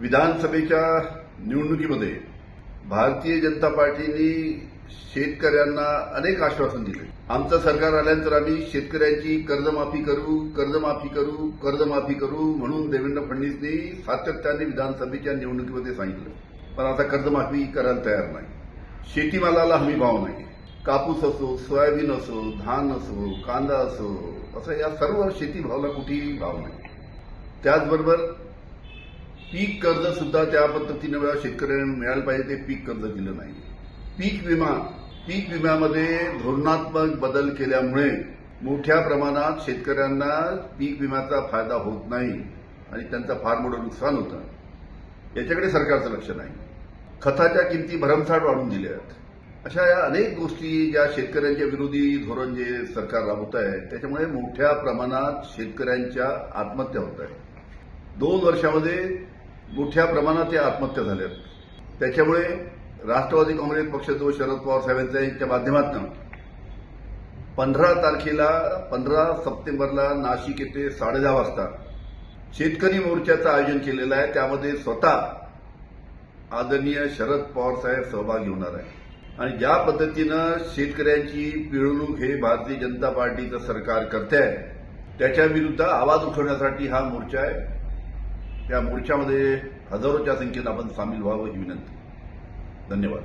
विधानसभेच्या निवडणुकीमध्ये भारतीय जनता पार्टीने शेतकऱ्यांना अनेक आश्वासन दिले. आमचं सरकार आल्यानंतर आम्ही शेतकऱ्यांची कर्जमाफी करू कर्जमाफी करू कर्जमाफी करू म्हणून देवेंद्र फडणवीसनी सातत्याने विधानसभेच्या निवडणुकीमध्ये सांगितलं. पण आता कर्जमाफी करायला तयार नाही. शेतीमालाला हमी भाव नाही. कापूस असो सोयाबीन असो धान असो कांदा असो असं या सर्व शेतीभावाला कुठेही भाव नाही. त्याचबरोबर पीक कर्ज सुद्धा त्या पद्धतीनं वेळा शेतकऱ्यांना मिळायला पाहिजे ते पीक कर्ज दिलं नाही. पीक विमा पीक विम्यामध्ये धोरणात्मक बदल केल्यामुळे मोठ्या प्रमाणात शेतकऱ्यांना पीक विम्याचा फायदा होत नाही आणि त्यांचं फार मोठं नुकसान होतं. याच्याकडे सरकारचं लक्ष नाही. खताच्या किमती भरमसाठ वाढून दिल्या आहेत. अशा या अनेक गोष्टी ज्या शेतकऱ्यांच्या विरोधी धोरण जे सरकार राबवत आहे त्याच्यामुळे मोठ्या प्रमाणात शेतकऱ्यांच्या आत्महत्या होत आहेत दोन वर्षामध्ये मोठ्या प्रमाणात या आत्महत्या झाल्यात त्याच्यामुळे राष्ट्रवादी काँग्रेस पक्ष जो शरद पवार साहेबांचा यांच्या माध्यमातून पंधरा तारखेला पंधरा सप्टेंबरला नाशिक येथे साडेदहा वाजता शेतकरी मोर्चाचं आयोजन केलेलं आहे. त्यामध्ये स्वतः आदरणीय शरद पवार साहेब सहभागी होणार आहे आणि ज्या पद्धतीनं शेतकऱ्यांची पिळवणूक हे भारतीय जनता पार्टीचं सरकार करते आहे त्याच्या विरुद्ध आवाज उठवण्यासाठी हा मोर्चा आहे. त्या मोर्चामध्ये हजारोच्या संख्येत आपण सामील व्हावं ही विनंती. धन्यवाद.